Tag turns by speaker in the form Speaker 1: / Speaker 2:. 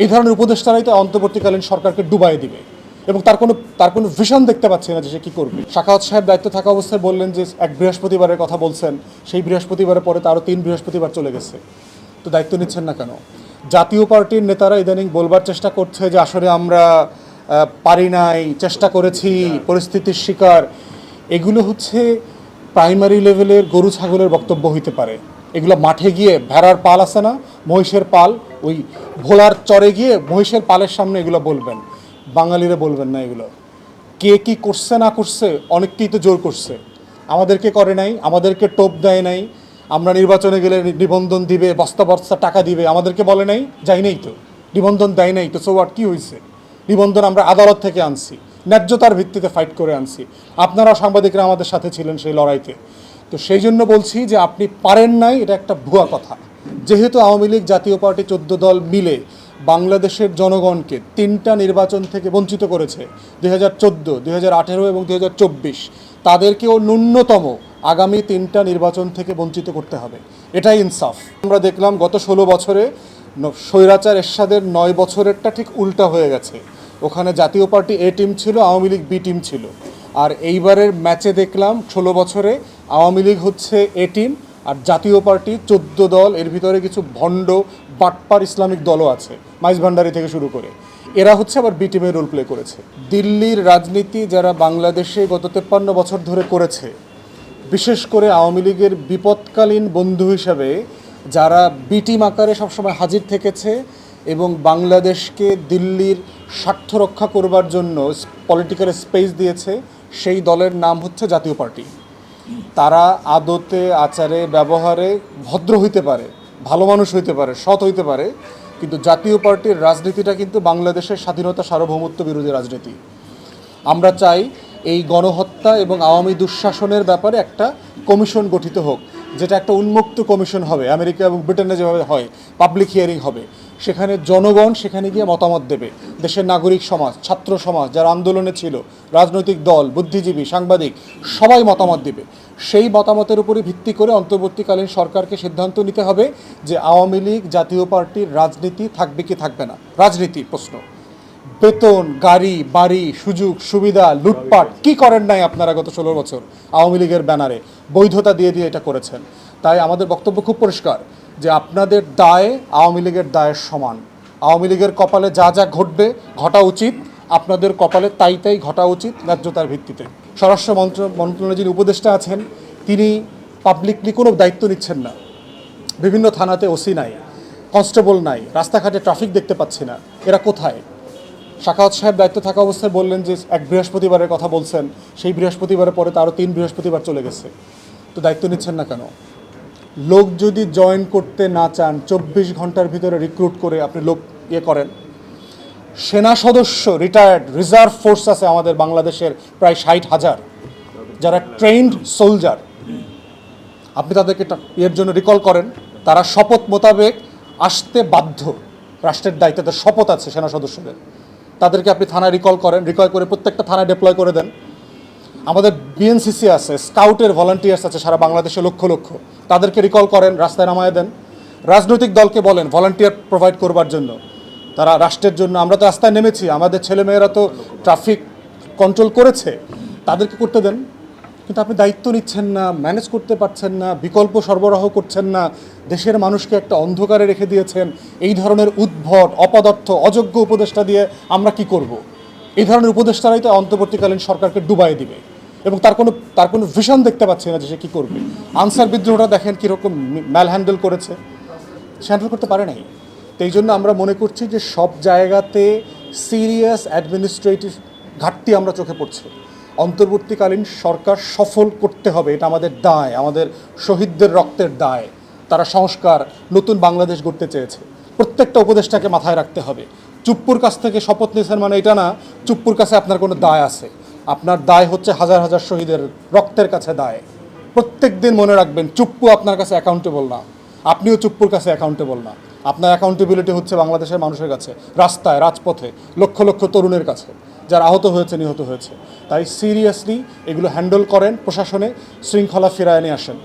Speaker 1: এই ধরনের উপদেষ্টারাই তো অন্তর্বর্তীকালীন সরকারকে ডুবাই দিবে। এবং তার কোনো তার কোনো ভিশন দেখতে পাচ্ছি না যে সে কী করবে। শাখাওয়াত সাহেব দায়িত্ব থাকা অবস্থায় বললেন যে এক বৃহস্পতিবারের কথা বলছেন, সেই বৃহস্পতিবারের পরে তারও তিন বৃহস্পতিবার চলে গেছে। তো দায়িত্ব নিচ্ছেন না কেন? জাতীয় পার্টির নেতারা ইদানিং বলবার চেষ্টা করছে যে আসলে আমরা পারি নাই, চেষ্টা করেছি, পরিস্থিতির শিকার। এগুলো হচ্ছে প্রাইমারি লেভেলের গরু, ছাগলের বক্তব্য হইতে পারে। এগুলো মাঠে গিয়ে ভেড়ার পাল আছে না? মহিষের পাল, ওই ভোলার চরে গিয়ে মহিষের পালের সামনে এগুলো বলবেন। বাঙালিরা বলবেন না এগুলো। কে কি করছে না করছে, অনেককেই তো জোর করছে। আমাদেরকে করে নাই, আমাদেরকে টোপ দেয় নাই। আমরা নির্বাচনে গেলে নিবন্ধন দিবে বস্তা বস্তা টাকা দিবে, আমাদেরকে বলে নাই, যাই নাই তো। নিবন্ধন দেয় নাই তো সো আর কী হয়েছে নিবন্ধন আমরা আদালত থেকে আনছি, ন্যায্যতার ভিত্তিতে ফাইট করে আনছি। আপনারাও সাংবাদিকরা আমাদের সাথে ছিলেন সেই লড়াইতে। তো সেই জন্য বলছি যে আপনি পারেন নাই, এটা একটা ভুয়া কথা। যেহেতু আওয়ামী লীগ জাতীয় পার্টি চোদ্দ দল মিলে বাংলাদেশের জনগণকে তিনটা নির্বাচন থেকে বঞ্চিত করেছে, দুই হাজার চোদ্দ, দুই হাজার আঠেরো এবং দুই হাজার চব্বিশ, তাদেরকেও ন্যূনতম আগামী তিনটা নির্বাচন থেকে বঞ্চিত করতে হবে। এটাই ইনসাফ। আমরা দেখলাম গত ষোলো বছরে স্বৈরাচার এরশাদের নয় বছরেরটা ঠিক উল্টা হয়ে গেছে। ওখানে জাতীয় পার্টি এ টিম ছিল, আওয়ামী লীগ বি টিম ছিল। আর এইবারের ম্যাচে দেখলাম ষোলো বছরে আওয়ামী লীগ হচ্ছে এ টিম আর জাতীয় পার্টি চোদ্দ দল, এর ভিতরে কিছু ভণ্ড বাটপার ইসলামিক দলও আছে মাইজ ভান্ডারি থেকে শুরু করে। এরা হচ্ছে আবার বি টিমের রোল প্লে করেছে। দিল্লির রাজনীতি যারা বাংলাদেশে গত তেপ্পান্ন বছর ধরে করেছে, বিশেষ করে আওয়ামী লীগের বিপদকালীন বন্ধু হিসাবে যারা বিটিম আকারে সবসময় হাজির থেকেছে এবং বাংলাদেশকে দিল্লির স্বার্থ রক্ষা করবার জন্য পলিটিক্যাল স্পেস দিয়েছে, সেই দলের নাম হচ্ছে জাতীয় পার্টি। তারা আদতে, আচারে, ব্যবহারে ভদ্র হইতে পারে, ভালো মানুষ হইতে পারে, সৎ হইতে পারে, কিন্তু জাতীয় পার্টির রাজনীতিটা কিন্তু বাংলাদেশের স্বাধীনতা সার্বভৌমত্ব বিরোধী রাজনীতি। আমরা চাই এই গণহত্যা এবং আওয়ামী দুঃশাসনের ব্যাপারে একটা কমিশন গঠিত হোক। যেটা একটা উন্মুক্ত কমিশন হবে, আমেরিকা এবং ব্রিটেনে যেভাবে হয় পাবলিক হিয়ারিং হবে, সেখানে জনগণ সেখানে গিয়ে মতামত দেবে। দেশের নাগরিক সমাজ, ছাত্র সমাজ যারা আন্দোলনে ছিল, রাজনৈতিক দল, বুদ্ধিজীবী, সাংবাদিক, সবাই মতামত দেবে। সেই মতামতের উপরে ভিত্তি করে অন্তর্বর্তীকালীন সরকারকে সিদ্ধান্ত নিতে হবে যে আওয়ামী লীগ জাতীয় পার্টির রাজনীতি থাকবে কি থাকবে না। রাজনীতি প্রশ্ন। বেতন, গাড়ি, বাড়ি, সুযোগ, সুবিধা, লুটপাট, কি করেন নাই আপনারা গত ষোলো বছর আওয়ামী লীগের ব্যানারে? বৈধতা দিয়ে দিয়ে এটা করেছেন। তাই আমাদের বক্তব্য খুব পরিষ্কার, যে আপনাদের দায় আওয়ামী লীগের দায়ের সমান। আওয়ামী লীগের কপালে যা যা ঘটবে, ঘটা উচিত। আপনাদের কপালে তাই তাই ঘটা উচিত ন্যায্যতার ভিত্তিতে। স্বরাষ্ট্র মন্ত্র, মন্ত্রণালয়ের যিনি উপদেষ্টা আছেন, তিনি পাবলিকলি কোনো দায়িত্ব নিচ্ছেন না। বিভিন্ন থানাতে ওসি নাই কনস্টেবল নাই, রাস্তাঘাটে ট্রাফিক দেখতে পাচ্ছি না। এরা কোথায়? শাখাওয়াত সাহেব দায়িত্ব থাকা অবস্থায় বললেন যে এক বৃহস্পতিবারের কথা বলছেন, সেই বৃহস্পতিবারের পরে তারও তিন বৃহস্পতিবার চলে গেছে। তো দায়িত্ব নিচ্ছেন না কেন? লোক যদি জয়েন করতে না চান, চব্বিশ ঘণ্টার ভিতরে রিক্রুট করে আপনি লোক ইয়ে করেন। সেনা সদস্য রিটায়ার্ড রিজার্ভ ফোর্স আছে আমাদের বাংলাদেশের প্রায় ষাট হাজার, যারা ট্রেন্ড সোলজার আপনি তাদেরকে এর জন্য রিকল করেন, তারা শপথ মোতাবেক আসতে বাধ্য। রাষ্ট্রের দায়িত্বে শপথ আছে সেনা সদস্যদের। তাদেরকে আপনি থানায় রিকল করেন রিকল করে প্রত্যেকটা থানায় ডিপ্লয় করে দেন। আমাদের বিএনসিসি আছে স্কাউটের ভলান্টিয়ার্স আছে সারা বাংলাদেশে লক্ষ লক্ষ। তাদেরকে রিকল করেন, রাস্তায় নামায় দেন। রাজনৈতিক দলকে বলেন ভলান্টিয়ার প্রোভাইড করবার জন্য। তারা রাষ্ট্রের জন্য, আমরা তো রাস্তায় নেমেছি, আমাদের ছেলেমেয়েরা তো ট্রাফিক কন্ট্রোল করেছে, তাদেরকে করতে দেন। কিন্তু আপনি দায়িত্ব নিচ্ছেন না ম্যানেজ করতে পারছেন না, বিকল্প সরবরাহ করছেন না, দেশের মানুষকে একটা অন্ধকারে রেখে দিয়েছেন, এই ধরনের উদ্ভট, অপদার্থ, অযোগ্য উপদেষ্টা দিয়ে আমরা কি করব। এই ধরনের উপদেষ্টারাই তো অন্তর্বর্তীকালীন সরকারকে ডুবাই দিবে। এবং তার কোনো তার কোনো ভিশন দেখতে পাচ্ছি না যে সে কী করবে। আনসার বিদ্রোহটা দেখেন কীরকম ম্যাল হ্যান্ডেল করেছে। সে হ্যান্ডেল করতে পারে নাই। তো এই জন্য আমরা মনে করছি যে সব জায়গাতে সিরিয়াস অ্যাডমিনিস্ট্রেটিভ ঘাটতি আমরা চোখে পড়ছে। অন্তর্বর্তীকালীন সরকার সফল করতে হবে, এটা আমাদের দায়, আমাদের শহীদদের রক্তের দায়। তারা সংস্কার, নতুন বাংলাদেশ গড়তে চেয়েছে। প্রত্যেকটা উপদেষ্টাকে মাথায় রাখতে হবে। চুপ্পুর কাছ থেকে শপথ নিয়েছেন মানে এটা না, চুপ্পুর কাছে আপনার কোনো দায় আছে। আপনার দায় হচ্ছে হাজার হাজার শহীদের রক্তের কাছে দায়। প্রত্যেক দিন মনে রাখবেন, চুপ্পু আপনার কাছে অ্যাকাউন্টেবল না। আপনিও চুপ্পুর কাছে অ্যাকাউন্টেবল না। আপনার অ্যাকাউন্টেবিলিটি হচ্ছে বাংলাদেশের মানুষের কাছে, রাস্তায়, রাজপথে, লক্ষ লক্ষ তরুণের কাছে। যারা আহত হয়েছে, নিহত হয়েছে। তাই সিরিয়াসলি এগুলো হ্যান্ডেল করেন প্রশাসনে, শৃঙ্খলা ফেরায় নিয়ে আসেন।